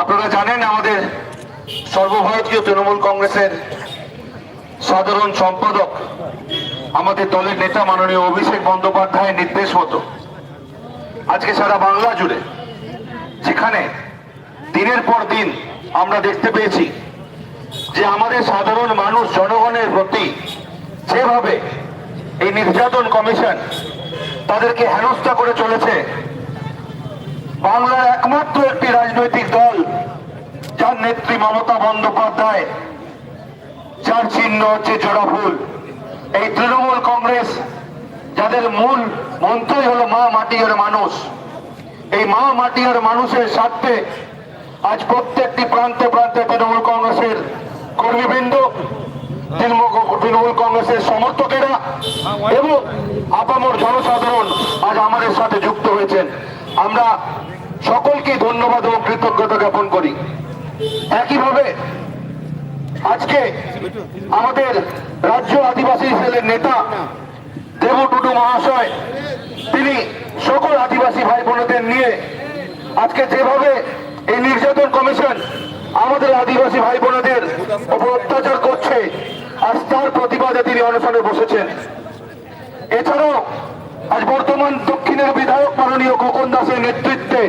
আপনারা জানেন আমাদের সর্বভারতীয় তৃণমূল কংগ্রেসের সাধারণ সম্পাদক, আমাদের দলের নেতা মাননীয় অভিষেক বন্দ্যোপাধ্যায়ের নির্দেশ মতো। আজকে সারা বাংলা জুড়ে, যেখানে দিনের পর দিন আমরা দেখতে পেয়েছি যে আমাদের সাধারণ মানুষ জনগণের প্রতি যেভাবে এই নির্যাতন কমিশন তাদেরকে হেনস্থা করে চলেছে বাংলার একমাত্র একটি রাজনৈতিক দল, যার নেত্রী মমতা বন্দ্যোপাধ্যায়। যার চিহ্ন হচ্ছে জোড়া ফুল এই তৃণমূল কংগ্রেস, যাদের মূল মন্ত্রই হলো মা মাটিয়ার মানুষ। এই মা মাটিয়ার মানুষের স্বার্থে আজ প্রত্যেকটি প্রান্তে প্রান্তে তৃণমূল কংগ্রেসের কর্মীবৃন্দ তৃণমূল কংগ্রেসের সমর্থকেরা এবং আপামর জনসাধারণ আজ আমাদের সাথে যুক্ত হয়েছেন। আমরা সকলকে ধন্যবাদ এবং কৃতজ্ঞতা জ্ঞাপন করি। একইভাবে আজকে আমাদের রাজ্য আদিবাসী সেলের নেতা দেবু টুডু মহাশয়, তিনি সকল আদিবাসী ভাই বোনদের নিয়ে আজকে যেভাবে এই নির্যাতন কমিশন আমাদের আদিবাসী ভাই বোনদের উপর অত্যাচার করছে, আজ তার প্রতিবাদে তিনি অনশনে বসেছেন। এছাড়াও আজ বর্তমান দক্ষিণের বিধায়ক মাননীয় খোকন দাসের নেতৃত্বে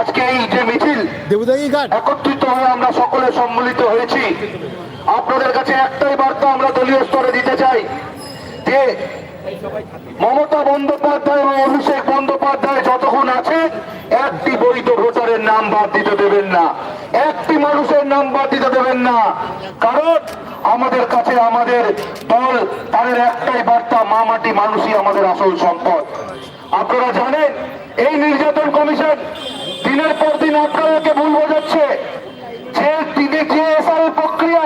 আজকে এই যে মিছিল একত্রিত হয়ে আমরা সকলে সম্মিলিত হয়েছি। আপনাদের কাছে একটাই বার্তা আমরা দলীয় স্তরে দিতে চাই যে মমতা বন্দ্যোপাধ্যায় এবং অভিষেক বন্দ্যোপাধ্যায় যতক্ষণ আছে একটি বৈধ ভোটারের নাম বাদ দিতে দেবেন না। একটি মানুষের নাম বাদ দিতে দেবেন না। কারণ আমাদের কাছে আমাদের দল, তাদের একটাই বার্তা, মা মাটি মানুষই আমাদের আসল সম্পদ। আপনারা জানেন, এই নির্যাতন কমিশন দিনের পর দিন আপনাদেরকে ভুল বোঝাচ্ছে। যে তিনি যে এসআর প্রক্রিয়া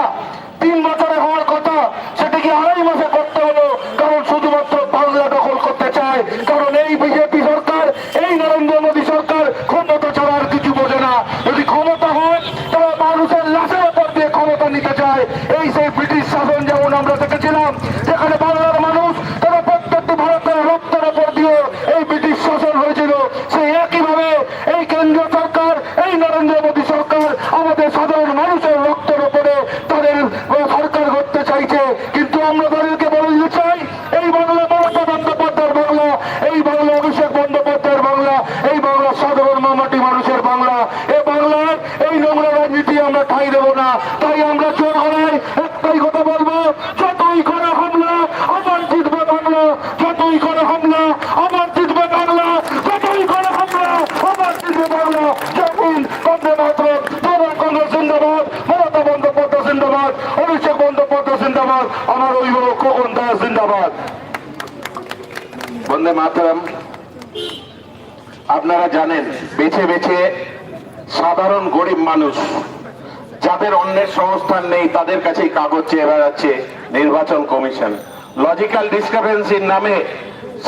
তিন বছরে হওয়ার কথা সেটা কি আড়াই মাসে করতে হলো কারণ শুধুমাত্র বাংলা দখল করতে চায় কারণ এই বিজেপি সরকার এই নরেন্দ্র মোদী সরকার ক্ষমতা ছাড়া আর কিছু বোঝে না যদি ক্ষমতা হয় তারা মানুষের লাশের উপর দিয়ে ক্ষমতা নিতে চায় এই সেই ব্রিটিশ শাসন যেমন আমরা দেখেছিলাম যেখানে বাংলার মানুষ তারা প্রত্যেকটি ভারতের রক্তের উপর দিয়ে এই ব্রিটিশ শাসন হয়েছিল সেই একইভাবে এই কেন্দ্রীয় সরকার এই নরেন্দ্র মোদী সরকার আমাদের সাধারণ মানুষের রক্তের উপরে তাদের সরকার করতে চাইছে কিন্তু আমরা তাদেরকে বলে দিতে চাই এই বাংলা মমতা বন্দ্যোপাধ্যায়ের বাংলা এই বাংলা অভিষেক বন্দ্যোপাধ্যায়ের বাংলা এই বাংলা সাধারণ মামাটি মানুষের বাংলা এই বাংলার এই নোংরা রাজনীতি আমরা ঠাই দেবো না তাই আমরা চোর হলাই একটাই কথা বলব যতই করে হামলা আমার জিতবে বাংলা যতই করে হামলা আমার জিতবে বাংলা যতই করে হামলা আমার জিতবে বাংলা যেমন বন্দে মাতরম তৃণমূল কংগ্রেস জিন্দাবাদ মমতা বন্দ্যোপাধ্যায় জিন্দাবাদ অভিষেক বন্দ্যোপাধ্যায় জিন্দাবাদ আমার অভিভাবক খোকন দাস জিন্দাবাদ বন্দে মাতরম আপনারা জানেন, বেছে বেছে সাধারণ গরিব মানুষ, যাদের অন্যের সংস্থান নেই, তাদের কাছেই কাগজ চেয়ে বেড়াচ্ছে নির্বাচন কমিশন। লজিক্যাল ডিসক্রিপেন্সির নামে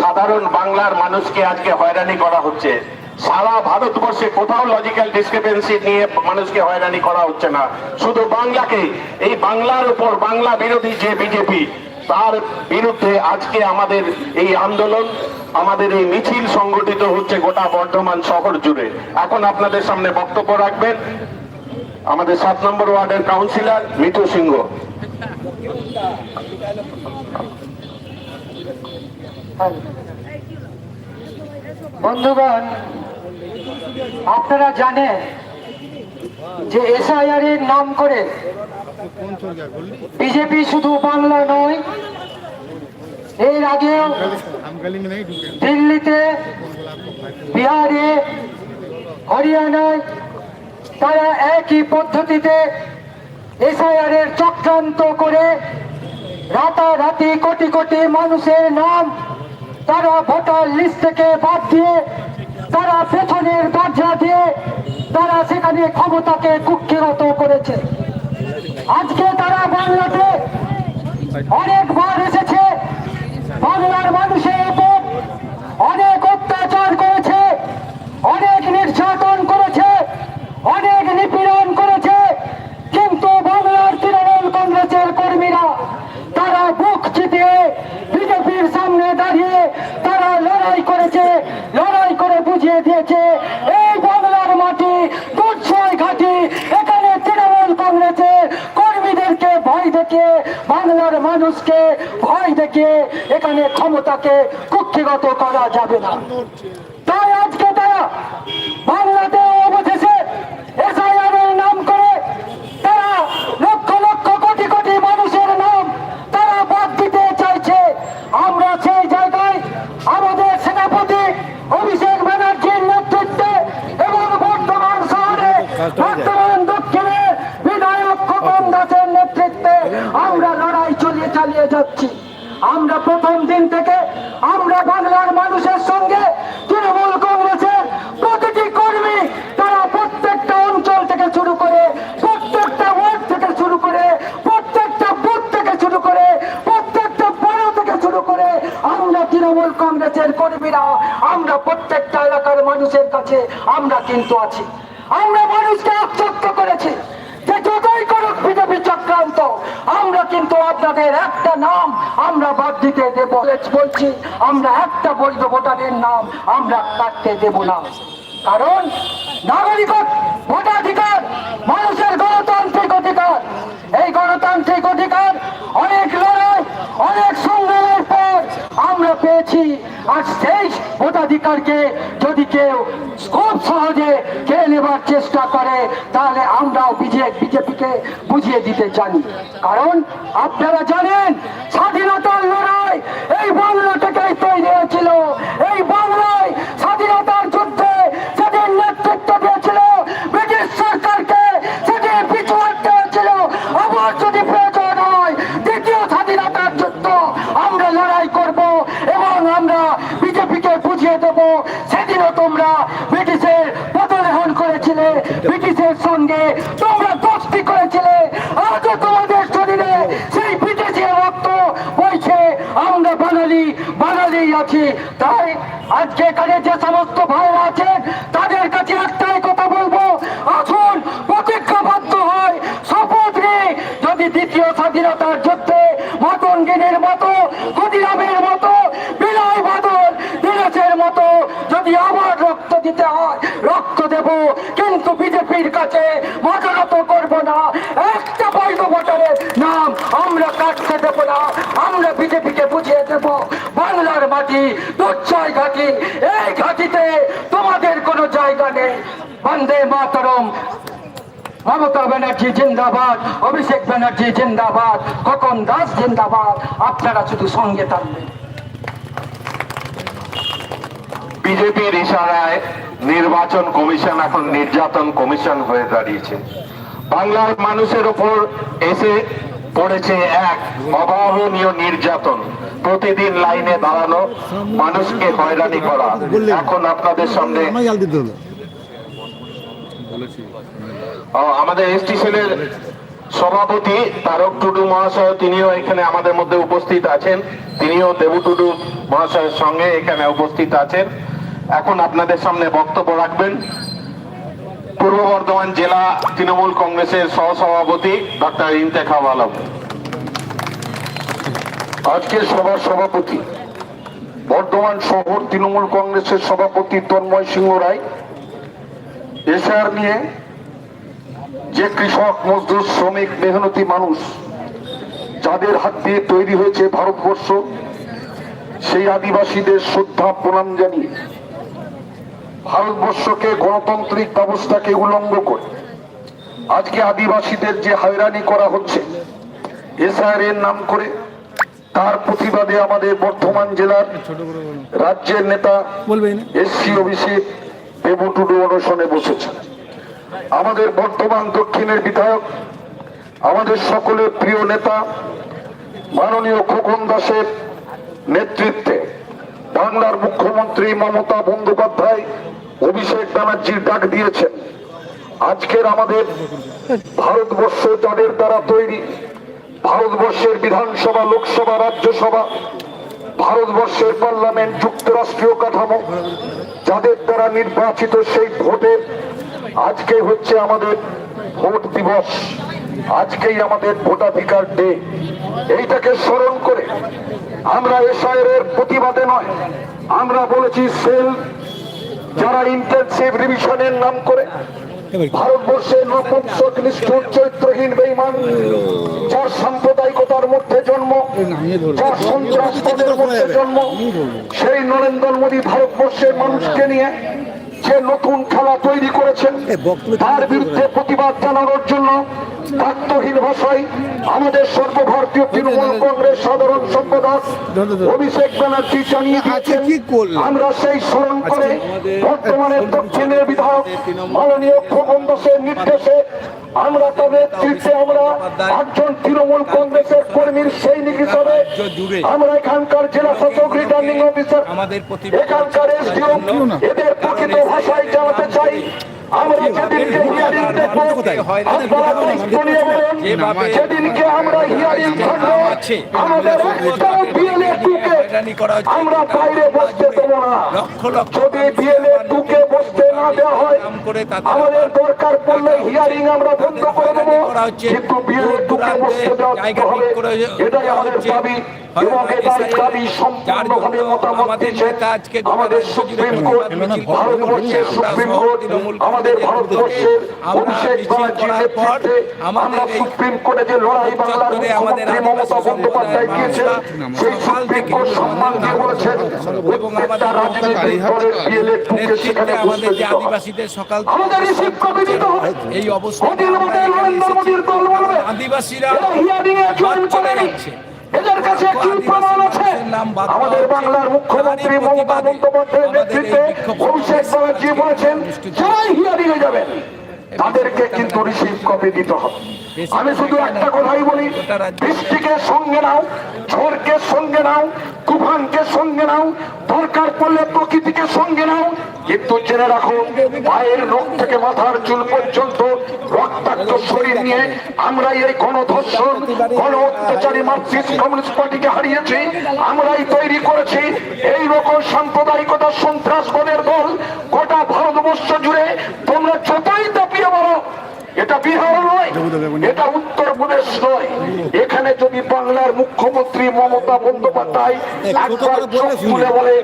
সাধারণ বাংলার মানুষকে আজকে হয়রানি করা হচ্ছে। সারা ভারতবর্ষে কোথাও লজিক্যাল ডিসক্রিপেন্সি নিয়ে মানুষকে হয়রানি করা হচ্ছে না। শুধু বাংলাকে এই বাংলার উপর বাংলা বিরোধী যে বিজেপি, তার বিরুদ্ধে আজকে আমাদের এই আন্দোলন আমাদের এই মিছিল সংগঠিত হচ্ছে গোটা বর্ধমান শহর জুড়ে। এখন আপনাদের সামনে বক্তব্য রাখবেন আমাদের সাত নম্বর ওয়ার্ডের কাউন্সিলর মিঠু সিংহ। বন্ধুগণ, আপনারা জানেন যে এসআইআর এর নাম করে বিজেপি শুধু বাংলা নয়, এর আগেও দিল্লিতে বিহারে হরিয়ানায় তারা একই পদ্ধতিতে এসআইআরের চক্রান্ত করে রাতারাতি কোটি কোটি মানুষের নাম তারা ভোটার লিস্ট থেকে বাদ দিয়ে তারা পেছনের দরজা দিয়ে তারা সেখানে ক্ষমতাকে কুক্ষিগত করেছে। আজকে তারা বাংলাতে অনেকবার এসেছে। বাংলার মানুষের আমরা অভিষেক ব্যানার্জির নেতৃত্বে এবং বর্তমান শহরে, বর্তমান দক্ষিণে বিধায়ক খোকন দাসের নেতৃত্বে আমরা লড়াই চলিয়ে চালিয়ে যাচ্ছি। আমরা প্রথম দিন থেকে আমরা বাংলার মানুষের সঙ্গে তৃণমূল কংগ্রেসের প্রতিটি কর্মী তারা প্রত্যেকটা অঞ্চল থেকে শুরু করে প্রত্যেকটা ওয়ার্ড থেকে শুরু করে প্রত্যেকটা বুথ থেকে শুরু করে প্রত্যেকটা বড় থেকে শুরু করে আমরা তৃণমূল কংগ্রেসের কর্মীরা, আমরা প্রত্যেকটা এলাকার মানুষের কাছে আমরা কিন্তু আছি। আমরা মানুষকে আশ্বস্ত করেছি। যে যতই করুক বিজেপি চক্রান্ত, আমরা কিন্তু আপনাদের একটা নাম আমরা বাদ দিতে দেব। বলছি, আমরা একটা বৈধ ভোটারের নাম আমরা কাটতে দেব না। কারণ নাগরিক ভোটাধিকার, মানুষের গণতান্ত্রিক অধিকার, এই গণতান্ত্রিক অধিকার অনেক লড়াই, অনেক আমরা পেয়েছি। আর সেই ভোটাধিকারকে যদি কেউ খুব সহজে কে নেবার চেষ্টা করে, তাহলে আমরাও বিজেপিকে বুঝিয়ে দিতে জানি। কারণ আপনারা জানেন, স্বাধীনতার লড়াই এই বাংলা থেকেই তৈরি হয়েছিল। এই বাংলায় স্বাধীনতার যুদ্ধে সেদিন নেতৃত্ব দিয়েছিল ব্রিটিশ সরকারকে সেদিন পিছু হটতে হয়েছিল আবার যদি প্রয়োজন হয় দ্বিতীয় স্বাধীনতার যুদ্ধ আমরা লড়াই করব এবং আমরা বিজেপিকে বুঝিয়ে দেব সেদিনও তোমরা ব্রিটিশের পদলেহন করেছিলে ব্রিটিশের সঙ্গে তোমরা দোস্তি করেছিলে আজও তোমাদের শরীরে সেই ব্রিটিশের রক্ত বইছে আমরা বাঙালি বাঙালি আছি তাই এখানে যে সমস্ত ভাইরা আছেন তাদের কাছে একটাই কথা বলব, আসুন, প্রতিজ্ঞাবদ্ধ হয় শপথ নিয়ে যদি দ্বিতীয় স্বাধীনতার যুদ্ধে মতঙ্গিনীর মতো, ক্ষুদিরামের মতো, বিনয় বাদল দীনেশের মতো, যদি আবার রক্ত দিতে হয়, রক্ত দেব। কিন্তু বিজেপির কাছে মাথানত করব না। একটা বৈধ ভোটারের নাম আমরা কাটতে দেব না। আমরা বিজেপিকে বুঝিয়ে দেব বাংলার মাটি দুচ্ছয় ঘাটি এই ঘাটিতে তোমাদের কোনো জায়গা নেই বন্দে মাতরম মমতা ব্যানার্জি জিন্দাবাদ অভিষেক ব্যানার্জি জিন্দাবাদ খোকন দাস জিন্দাবাদ আপনারা শুধু সঙ্গে থাকবেন। বিজেপির ইশারায় নির্বাচন কমিশন এখন নির্যাতন কমিশন হয়ে দাঁড়িয়েছে। বাংলার মানুষের উপর এসে পড়েছে এক অভাবনীয় নির্যাতন। প্রতিদিন লাইনে দাঁড়ানো মানুষকে হয়রানি করা। এখন আপনাদের সামনে আমার জাল দিতে হলো ও, আমাদের এসটি সেলের সভাপতি তারক টুডু মহাশয়, তিনিও এখানে আমাদের মধ্যে উপস্থিত আছেন। তিনিও দেবু টুডু মহাশয়ের সঙ্গে এখানে উপস্থিত আছেন। এখন আপনাদের সামনে বক্তব্য রাখবেন। পূর্ব বর্ধমান জেলা তৃণমূল কংগ্রেসের সহসভাপতি ডক্টর ইন্তেখাব আলম। আজকের সভার সভাপতি বর্ধমান শহর তৃণমূল কংগ্রেসের সভাপতি তন্ময় সিংহ রায়। এসআর নিয়ে যে কৃষক মজদুর শ্রমিক মেহনতি মানুষ যাদের হাত দিয়ে তৈরি হয়েছে ভারতবর্ষ সেই আদিবাসীদের শ্রদ্ধা প্রণাম জানিয়ে ভারতবর্ষকে গণতান্ত্রিক ব্যবস্থাকে উলঙ্গ করে আজকে আদিবাসীদের যে হয়রানি করা হচ্ছে এসআর এর নাম করে তার প্রতিবাদে আমাদের বর্ধমান জেলার রাজ্যের নেতা এসসি অভিষেক দেবু টুডু অনশনে বসেছেন। আমাদের বর্ধমান দক্ষিণের বিধায়ক, আমাদের সকলের প্রিয় নেতা, মাননীয় খোকন দাসের নেতৃত্বে বাংলার মুখ্যমন্ত্রী মমতা বন্দ্যোপাধ্যায় অভিষেক ব্যানার্জির ডাক দিয়েছেন। আজকের আমাদের ভারতবর্ষ যাদের দ্বারা তৈরি, ভারতবর্ষের বিধানসভা, লোকসভা, রাজ্যসভা, ভারতবর্ষের পার্লামেন্ট, যুক্তরাষ্ট্রীয় কাঠামো, যাদের দ্বারা নির্বাচিত সেই ভোটের আজকে হচ্ছে আমাদের ভোট দিবস আজকেই আমাদের ভোটাধিকার ডে এইটাকে স্মরণ করে আমরা এসআইয়ের প্রতিবাদে নয়, আমরা বলেছি সেল যারা ইন্টেনসিভ রিভিশনের নাম করে, ভারতবর্ষের নপুংসক নিষ্ঠুর চরিত্রহীন বেইমান যার সাম্প্রদায়িক হিংসার মধ্যে জন্ম নামিয়ে ধরবো। যা সন্ত্রাসবাদের মধ্যে জন্ম, সেই নরেন্দ্র মোদী ভারতবর্ষের মানুষকে নিয়ে যে নতুন খেলা তৈরি করেছেন তার বিরুদ্ধে প্রতিবাদ জানানোর জন্য দায়িত্বহীন ভাষায় আমাদের সর্বভারতীয় তৃণমূল কংগ্রেস সাধারণ সম্পাদক অভিষেক ব্যানার্জি জানিয়ে দিয়েছেন আমরা সেই স্মরণ করে বর্তমানে দক্ষিণের বিধায়ক মাননীয় খোকন দাসের নির্দেশে আমরা তাদের নেতৃত্বে আমরা একজন তৃণমূল কংগ্রেসের কর্মীর সৈনিক হিসাবে আমরা এখানকার জেলা শাসক রিটার্নিং অফিসার এখানকার এসডিও এদের প্রকৃত ভাষায় জানাতে চাই। যেদিনকে আমরা হিয়ারিং আমাদের বাইরে বসতে দেবো না। যদি বিএলএ টুকে বসতে না দেওয়া হয় আমাদের দরকার পড়লে হিয়ারিং আমরা বন্ধ করে দেবো। কিন্তু বিএলএ টুকে বসতে দেওয়া হবে। এটাই আমাদের দাবি। এবং এটার দাবি সম্পূর্ণভাবে মতামত দিচ্ছেন আমাদের সুপ্রিম কোর্ট ভারতবর্ষের সুপ্রিম কোর্ট আমাদের ভারতবর্ষের অভিষেক ব্যানার্জির নেতৃত্বে আমরা সুপ্রিম কোর্টে যে লড়াই বাংলার মুখ্যমন্ত্রী মমতা বন্দ্যোপাধ্যায় দিয়েছেন সেই সুপ্রিম কোর্ট সম্মান দিয়ে বলেছেন? এবং প্রত্যেকটা রাজনৈতিক দলের বিএলএ টুকে সেখানে বসতে আদিবাসীদের সকাল এই অবস্থা আদিবাসীরা চলে যাচ্ছে। এদের কাছে কি প্রমাণ আছে। আমাদের বাংলার মুখ্যমন্ত্রী মমতা বন্দ্যোপাধ্যায়ের নেতৃত্বে অভিষেক ব্যানার্জি বলেছেন যারাই যাবেন। তাদেরকে কিন্তু রিসিভ কপি দিতে হবে। আমি শুধু একটা কথাই বলি বৃষ্টিকে সঙ্গে নাও ঝড়কে সঙ্গে নাও তুফানকে সঙ্গে নাও দরকার পড়লে প্রকৃতিকে সঙ্গে নাও কিন্তু জেনে রাখুন পায়ের নখ থেকে মাথার চুল পর্যন্ত রক্তাক্ত শরীর নিয়ে আমরা এই গণধর্ষণ গণ অত্যাচারী মার্কসিস্ট কমিউনিস্ট পার্টিকে হারিয়েছি আমরাই তৈরি করেছি এই রকম সাম্প্রদায়িকতা সন্ত্রাসবাদের দল গোটা ভারতবর্ষ জুড়ে তোমরা যতই দাপিয়ে বলো এটা বিহার নয় এটা উত্তরপ্রদেশ নয়। এখানে যদি বাংলার মুখ্যমন্ত্রী মমতা বন্দ্যোপাধ্যায় একবার চোখ খুলে বলে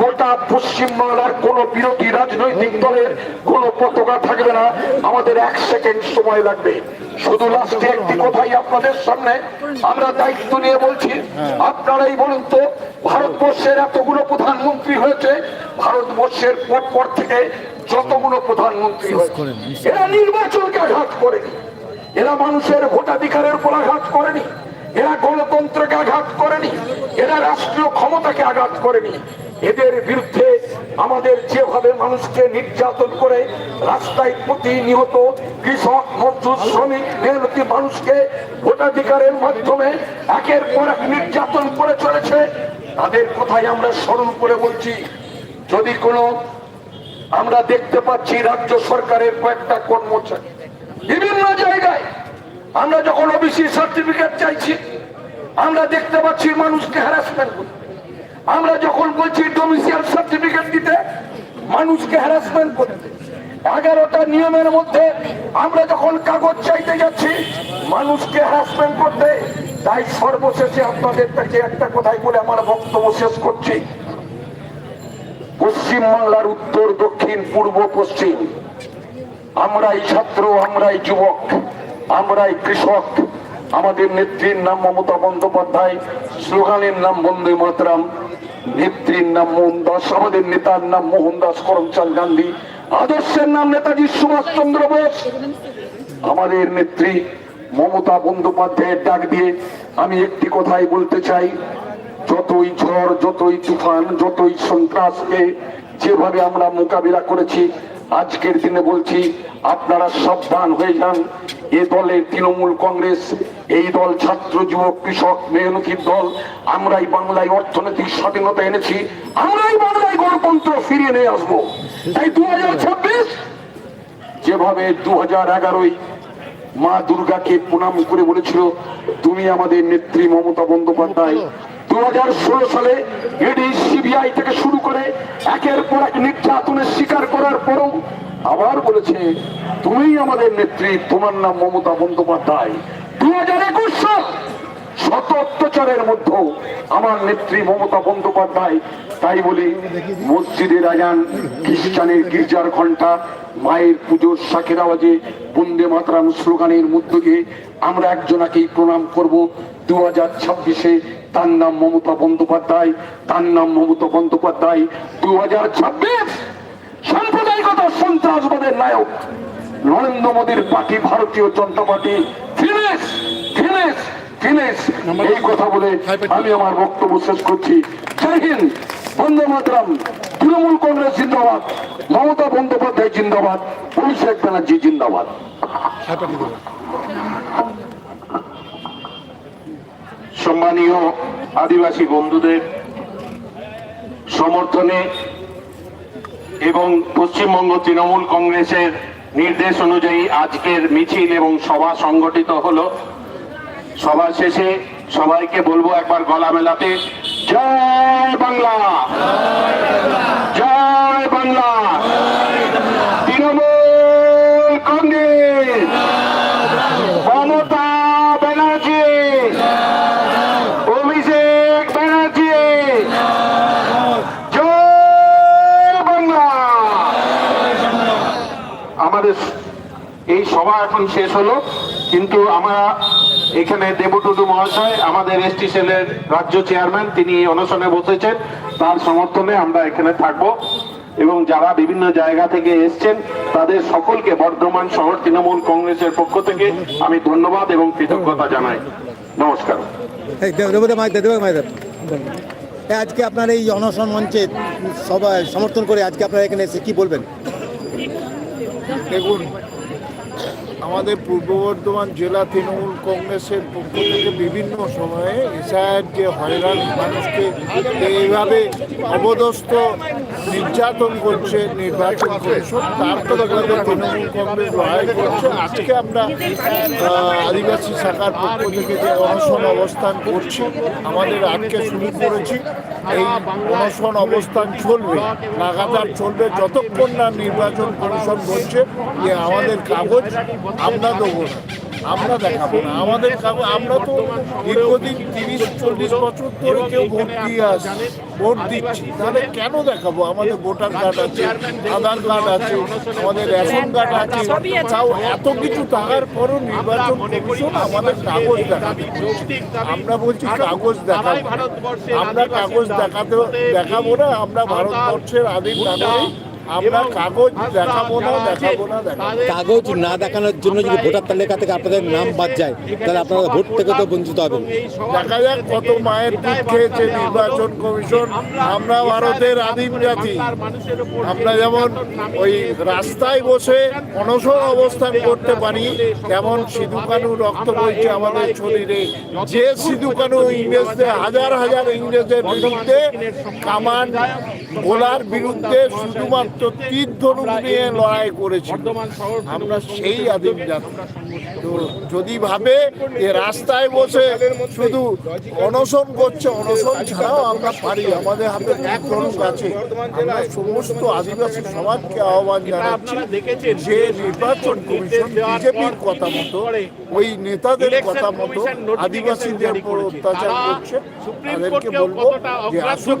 গোটা পশ্চিম বাংলার কোন বিরোধী রাজনৈতিক দলের কোন পতাকা থাকবে না আমাদের এক সেকেন্ড সময় লাগবে। শুধু লাস্টে একটি কথাই আপনাদের সামনে আমরা দায়িত্ব নিয়ে বলছি আপনারাই বলুন তো ভারতবর্ষের এতগুলো প্রধানমন্ত্রী হয়েছে ভারতবর্ষের পর পর থেকে যতগুলো প্রধানমন্ত্রী এরা নির্বাচনকে আঘাত করেনি। এরা মানুষের ভোটাধিকারের উপর আঘাত করেনি। এরা গণতন্ত্রকে আঘাত করেনি। এরা রাষ্ট্রীয় ক্ষমতাকে আঘাত করেনি। এদের বিরুদ্ধে আমাদের যেভাবে মানুষকে নির্যাতন করে রাস্তায় প্রতিনিয়ত কৃষক মজদুর শ্রমিক মেহনতি মানুষকে ভোটাধিকারের মাধ্যমে একের পর এক নির্যাতন করে চলেছে তাদের কথাই আমরা স্মরণ করে বলছি। যদি কোনো আমরা দেখতে পাচ্ছি রাজ্য সরকারের কয়েকটা কর্মচারী। বিভিন্ন জায়গায় আমরা যখন ওবিসি সার্টিফিকেট চাইছি, আমরা দেখতে পাচ্ছি মানুষকে হ্যারাসমেন্ট করতে আমরা যখন বলছি ডোমিসিয়াল সার্টিফিকেট দিতে, মানুষকে হ্যারাসমেন্ট করতে। এগারোটা নিয়মের মধ্যে আমরা যখন কাগজ চাইতে যাচ্ছি, মানুষকে হ্যারাসমেন্ট করতে। তাই সর্বশেষে আপনাদের কাছে একটা কথাই বলে আমার বক্তব্য শেষ করছি। পশ্চিম বাংলার উত্তর, দক্ষিণ, পূর্ব, পশ্চিম। আমরাই ছাত্র, আমরাই যুবক, আমরাই কৃষক। আমাদের নেত্রীর নাম মমতা বন্দ্যোপাধ্যায়, স্লোগানের নাম বন্দে মাতরাম। নেত্রীর নাম মোহন দাস, আমাদের নেতার নাম মোহন দাস, করমচাঁদ গান্ধী। আদর্শের নাম নেতাজি সুভাষ চন্দ্র বোস। আমাদের নেত্রী মমতা বন্দ্যোপাধ্যায়ের ডাক দিয়ে আমি একটি কথাই বলতে চাই। যতই ঝড়, যতই তুফান, যতই সন্ত্রাসকে যেভাবে আমরা মোকাবিলা করেছি, আজকের দিনে বলছি, আপনারা সাবধান হয়ে যান। এ দলের তৃণমূল কংগ্রেস, এই দল ছাত্র, যুবক, কৃষক মেহনতির দল, আমরাই বাংলায় অর্থনৈতিক স্বাধীনতা এনেছি, আমরাই বাংলায় গণতন্ত্র ফিরিয়ে নিয়ে আসব। তাই দু হাজার ছাব্বিশ, যেভাবে দু হাজার এগারোই মা দুর্গাকে প্রণাম করে বলেছিল, তুমি আমাদের নেত্রী মমতা বন্দ্যোপাধ্যায় দু হাজার ষোলো সালে ইডি সিবিআই থেকে শুরু করে একের পর এক নির্যাতনের শিকার করার পরও আবার বলেছে, তুমি আমাদের নেত্রী, তোমার নাম মমতা বন্দ্যোপাধ্যায়। দু হাজার একুশ সাল শত অত্যাচারের মধ্যেও আমার নেত্রী মমতা বন্দ্যোপাধ্যায়, তাই বলি মসজিদের আজান খ্রিস্টানের গির্জার ঘণ্টা মায়ের পুজোর শাখের আওয়াজে, বন্দে মাতরাম স্লোগানের মধ্য দিয়ে আমরা একজনাকেই প্রণাম করব। দু হাজার ছাব্বিশে তার নাম মমতা বন্দ্যোপাধ্যায়, তার নাম মমতা বন্দ্যোপাধ্যায়। দু হাজার ছাব্বিশ সাম্প্রদায়িকতা, সন্ত্রাসবাদের নায়ক, নরেন্দ্র মোদীর party, Bharatiya Janata party, finish finish. Finish. এই কথা বলে আমি আমার বক্তব্য শেষ করছি। জয় হিন্দ বন্দে মাতরম তৃণমূল কংগ্রেস জিন্দাবাদ মমতা বন্দ্যোপাধ্যায় জিন্দাবাদ অভিষেক ব্যানার্জি জিন্দাবাদ। সম্মানীয় আদিবাসী বন্ধুদের সমর্থনে এবং পশ্চিমবঙ্গ তৃণমূল কংগ্রেসের নির্দেশ অনুযায়ী আজকের মিছিল এবং সভা সংগঠিত হলো। সভা শেষে সবাইকে বলব একবার গলা মেলাতে, জয় বাংলা! জয় বাংলা! তৃণমূল কংগ্রেস! মমতা ব্যানার্জি! অভিষেক ব্যানার্জি! জয় বাংলা! আমাদের এই সভা এখন শেষ হলো, কিন্তু আমরা এখানে দেবটুডু মহাশয় আমাদের এসটি সেলের রাজ্য চেয়ারম্যান তিনি অনশনে বসেছেন। তার সমর্থনে আমরা এখানে থাকব এবং যারা বিভিন্ন জায়গা থেকে এসছেন তাদের সকলকে বর্ধমান শহর তৃণমূল কংগ্রেসের পক্ষ থেকে আমি ধন্যবাদ এবং কৃতজ্ঞতা জানাই। নমস্কার। আজকে আপনার এই অনশন মঞ্চে সবাই সমর্থন করে আজকে আপনারা এখানে এসে কি বলবেন? দেখুন আমাদের পূর্ব বর্ধমান জেলা তৃণমূল কংগ্রেসের পক্ষ থেকে বিভিন্ন সময়ে এসআইয়ের যে হয়রান মানুষকে এইভাবে অবদস্থ নির্যাতন করছে, নির্বাচন কমিশন তার প্রতিবাদে তৃণমূল কংগ্রেস লড়াই করছে। আজকে আমরা আদিবাসী শাখার পক্ষ থেকে যে অনশন অবস্থান করছি, আমাদের আজকে শুরু করেছি। এই অনশন অবস্থান চলবে, লাগাতার চলবে। যতক্ষণ না নির্বাচন কমিশন বলছে যে আমাদের কাগজ আমরা দেবো না আমরা দেখাবো না। আমাদের আমরা তো দীর্ঘদিন তিরিশ, চল্লিশ বছর ধরে কেউ ভোট দিয়ে আসছি ভোট দিচ্ছি। তাহলে কেন দেখাবো? আমাদের ভোটার কার্ড আছে, আধার কার্ড আছে, আমাদের রেশন কার্ড আছে। তাও এত কিছু থাকার পরও নির্বাচন কমিশন আমাদের কাগজ দেখাবে। আমরা বলছি কাগজ দেখাবো। আমরা কাগজ দেখাতে দেখাবো না। আমরা ভারতবর্ষের আদিম নাগরিক। আমরা কাগজ দেখাবো না দেখাবো না কাগজ না দেখানোর জন্য যদি ভোটার তালিকা থেকে আপনাদের নাম বাদ যায় তাহলে আপনারা ভোট থেকে তো বঞ্চিত হবেন। দেখা যাক কত মায়ের দুধ খেয়েছে নির্বাচন কমিশন। আমরা ভারতের আদিম জাতি। আমরা যেমন ওই রাস্তায় বসে অনশন অবস্থান করতে পারি তেমন সিধু কানু রক্ত বইছে আমাদের শরীরে। যে সিধু কানু ইংরেজদের হাজার হাজার ইংরেজের বিরুদ্ধে কামান গোলার বিরুদ্ধে শুধুমাত্র তীর ধনুক নিয়ে লড়াই করেছি আমরা সেই আদিম জাতি। তো যদি ভাবে যে রাস্তায় বসে শুধু অনশন করছে, অনশন ছাড়াও আমরা পারি। আমাদের হাতে ধনুক আছে। আমরা সমস্ত আদিবাসী সমাজকে আহ্বান জানাচ্ছি যে নির্বাচন কমিশন বিজেপির কথা মতো, ওই নেতাদের কথা মতো আদিবাসীদের উপর অত্যাচার করছে। তাদেরকে বলব যে আসুন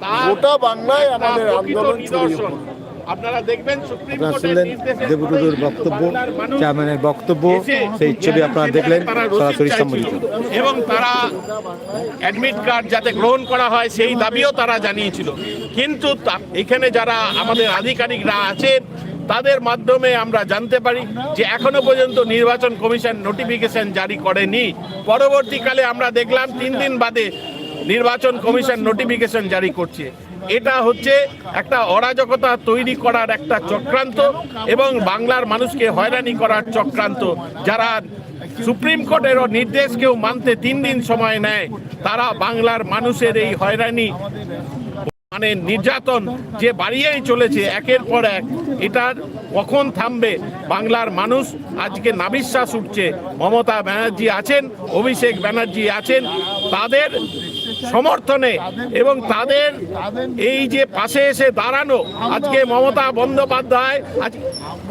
গোটা বাংলায় আমাদের আন্দোলন ছড়িয়ে আপনারা দেখবেন সুপ্রিম কোর্টের শুনলেন নির্দেশে দেবটুডুর বক্তব্য চেয়ারম্যানের বক্তব্য সেই ছবি আপনারা দেখলেন সরাসরি সম্মিলিত এবং তারা অ্যাডমিট কার্ড যাতে গ্রহণ করা হয় সেই দাবিও তারা জানিয়েছিল। কিন্তু তা- এখানে যারা আমাদের আধিকারিকরা আছেন তাদের মাধ্যমে আমরা জানতে পারি যে এখনও পর্যন্ত নির্বাচন কমিশন নোটিফিকেশন জারি করেনি। পরবর্তীকালে আমরা দেখলাম তিন দিন বাদে নির্বাচন কমিশন নোটিফিকেশন জারি করছে। এটা হচ্ছে একটা অরাজকতা তৈরি করার একটা চক্রান্ত এবং বাংলার মানুষকে হয়রানি করার চক্রান্ত। যারা সুপ্রিম কোর্টেরও নির্দেশ কেউ মানতে তিন দিন সময় নেয়, তারা বাংলার মানুষের এই হয়রানি মানে নির্যাতন যে বাড়িয়েই চলেছে একের পর এক এটার কখন থামবে? বাংলার মানুষ আজকে নাবিশ্বাস উঠছে। মমতা ব্যানার্জি আছেন, অভিষেক ব্যানার্জি আছেন, তাদের সমর্থনে এবং তাদের এই যে পাশে এসে দাঁড়ানো, আজকে মমতা বন্দ্যোপাধ্যায় আজ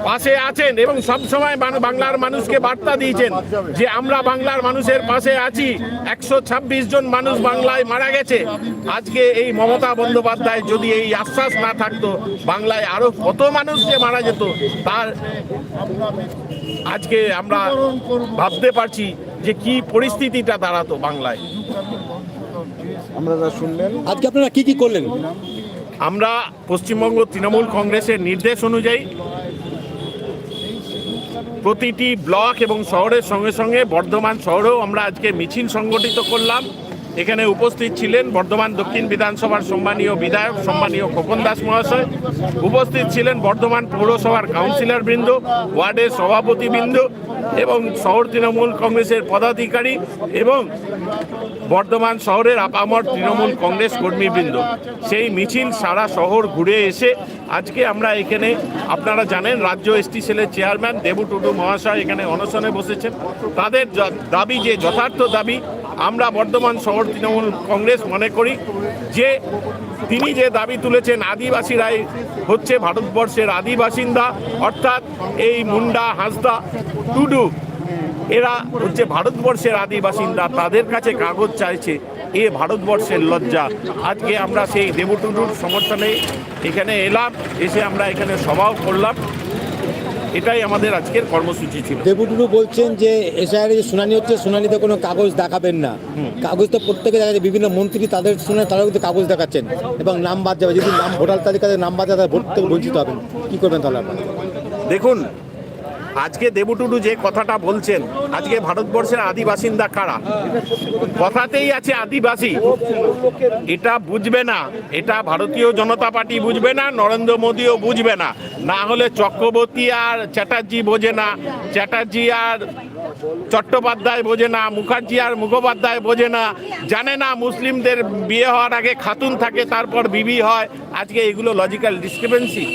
পাশে আছেন এবং সব সময় বাংলার মানুষকে বার্তা দিয়েছেন যে আমরা বাংলার মানুষের পাশে আছি। একশো ছাব্বিশ জন মানুষ বাংলায় মারা গেছে। আজকে এই মমতা বন্দ্যোপাধ্যায় যদি এই আশ্বাস না থাকতো, বাংলায় আরও কত মানুষ যে মারা যেত, তার আজকে আমরা ভাবতে পারছি যে কি পরিস্থিতিটা দাঁড়াতো বাংলায়। আমরা যা শুনলেন। আজকে আপনারা কি কি করলেন? আমরা পশ্চিমবঙ্গ তৃণমূল কংগ্রেসের নির্দেশ অনুযায়ী প্রতিটি ব্লক এবং শহরের সঙ্গে সঙ্গে বর্ধমান শহরেও আমরা আজকে মিছিল সংগঠিত করলাম। এখানে উপস্থিত ছিলেন বর্ধমান দক্ষিণ বিধানসভার সম্মানীয় বিধায়ক সম্মানীয় খোকন দাস মহাশয়। উপস্থিত ছিলেন বর্ধমান পৌরসভার কাউন্সিলর বৃন্দ, ওয়ার্ডের সভাপতিবৃন্দ এবং শহর তৃণমূল কংগ্রেসের পদাধিকারী এবং বর্ধমান শহরের আপামর তৃণমূল কংগ্রেস কর্মীবৃন্দ। সেই মিছিল সারা শহর ঘুরে এসে আজকে আমরা এখানে, আপনারা জানেন, রাজ্য এসটি সেলের চেয়ারম্যান দেবু টুডু মহাশয় এখানে অনশনে বসেছেন। তাদের দাবি যে যথার্থ দাবি, আমরা বর্ধমান শহর তৃণমূল কংগ্রেস মনে করি যে তিনি যে দাবি তুলেছেন আদিবাসীরাই হচ্ছে ভারতবর্ষের আদি বাসিন্দা, অর্থাৎ এই মুন্ডা, হাঁসদা টুডু এরা হচ্ছে ভারতবর্ষের আদি বাসিন্দা, তাদের কাছে কাগজ চাইছে এ ভারতবর্ষের লজ্জা। আজকে আমরা সেই দেবটুডুর সমর্থনে এখানে এলাম, এসে আমরা এখানে সভাও করলাম। এটাই আমাদের আজকের কর্মসূচি ছিল। দেবুটুলু বলছেন যে এসআইআর যে শুনানি হচ্ছে শুনানিতে কোনো কাগজ দেখাবেন না। কাগজ তো প্রত্যেকে দেখা যায় বিভিন্ন মন্ত্রী তাদের শুনে তারা কিন্তু কাগজ দেখাচ্ছেন এবং নাম বাদ যাবে। যদি নাম ভোটার তালিকাতে নাম বাদ যাবে ভোট থেকে বঞ্চিত হবেন। কী করবেন তাহলে আপনারা? দেখুন আজকে দেবটুডু যে কথাটা বলছেন, আজকে ভারতবর্ষের আদি বাসিন্দা কারা? কথাতেই আছে আদিবাসী। এটা বুঝবে না, এটা ভারতীয় জনতা পার্টি বুঝবে না, নরেন্দ্র মোদীও বুঝবে না। না হলে চক্রবর্তী আর চ্যাটার্জি বোঝে না, চ্যাটার্জি আর চট্টোপাধ্যায় বোঝে না, মুখার্জি আর মুখোপাধ্যায় বোঝে না। জানে না মুসলিমদের বিয়ে হওয়ার আগে খাতুন থাকে, তারপর বিবি হয়। আজকে এগুলো লজিক্যাল ডিসক্রিপেন্সি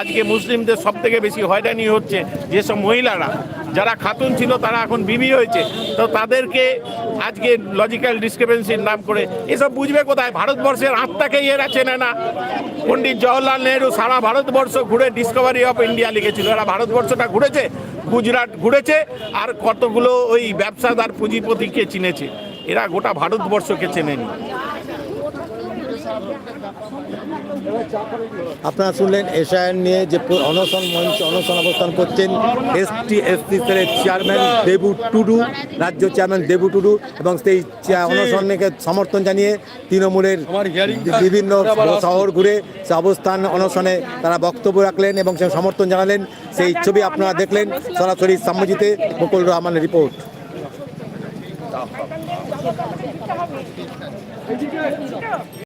আজকে মুসলিমদের সব থেকে বেশি হয়রানি হচ্ছে যেসব মহিলারা, যারা খাতুন ছিল তারা এখন বিবি হয়েছে, তো তাদেরকে আজকে লজিক্যাল ডিসক্রিপেন্সির নাম করে, এসব বুঝবে কোথায়? ভারতবর্ষের আত্মাকেই এরা চেনে না। পণ্ডিত জওয়াহরলাল নেহরু সারা ভারতবর্ষ ঘুরে ডিসকভারি অফ ইন্ডিয়া লিখেছিল। এরা ভারতবর্ষটা ঘুরেছে, গুজরাট ঘুরেছে, আর কতগুলো ওই ব্যবসাদার পুঁজিপতিকে চিনেছে। এরা গোটা ভারতবর্ষকে চেনেনি। আপনারা শুনলেন এসআইআর নিয়ে যে অনশন মঞ্চ অনশন অবস্থান করছেন এসটি এসটি সেলের চেয়ারম্যান দেবু টুডু, রাজ্য চেয়ারম্যান দেবু টুডু এবং সেই অনশনকে সমর্থন জানিয়ে তৃণমূলের বিভিন্ন শহর ঘুরে সে অবস্থান অনশনে তারা বক্তব্য রাখলেন এবং সে সমর্থন জানালেন। সেই ছবি আপনারা দেখলেন। সরাসরি সাম্যজিতে মুকুল রহমানের রিপোর্ট।